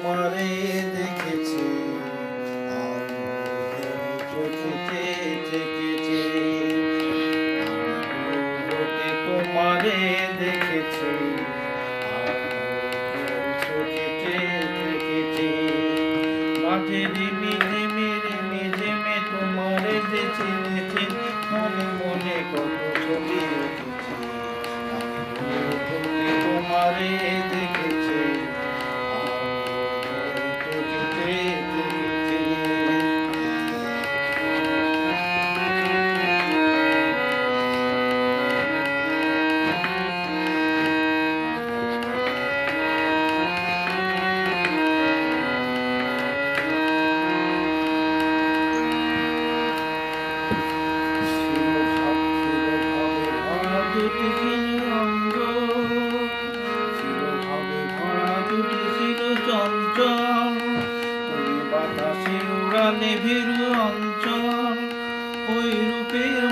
তোমারে দেখেছি চোখেতে থেকেছি তোমারে দেখেছি মাঝে রিমি ঝিমি রিমি ঝিমি তোমারে যে চিনেছি, মনে মনে কত দুটি ছিল অঙ্গ ছিল ভাবে ভরা দুটি ছিল চঞ্চল অঞ্চল। ওই রূপের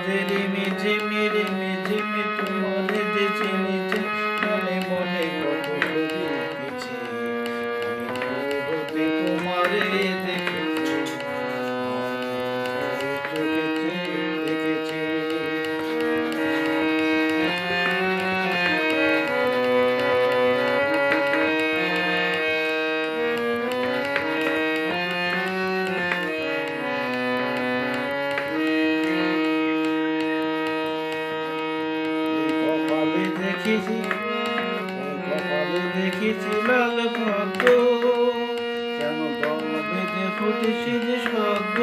মাঝেরি মিঝে মেরে দেখেছি কপালে দেখেছি লাল পদ্ম কেন বেঁধে ফুটেছি যে সদ্য।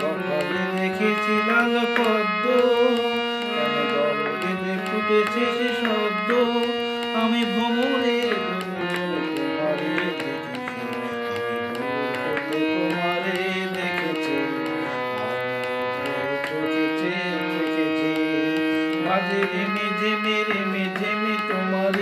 কপালে দেখেছি লাল পদ্ম। কেন বেঁধে ফুটেছে যে সদ্য। আমি ভ্রমণে মাঝে রেমে ঝেমে রেমে ঝেমে তোমার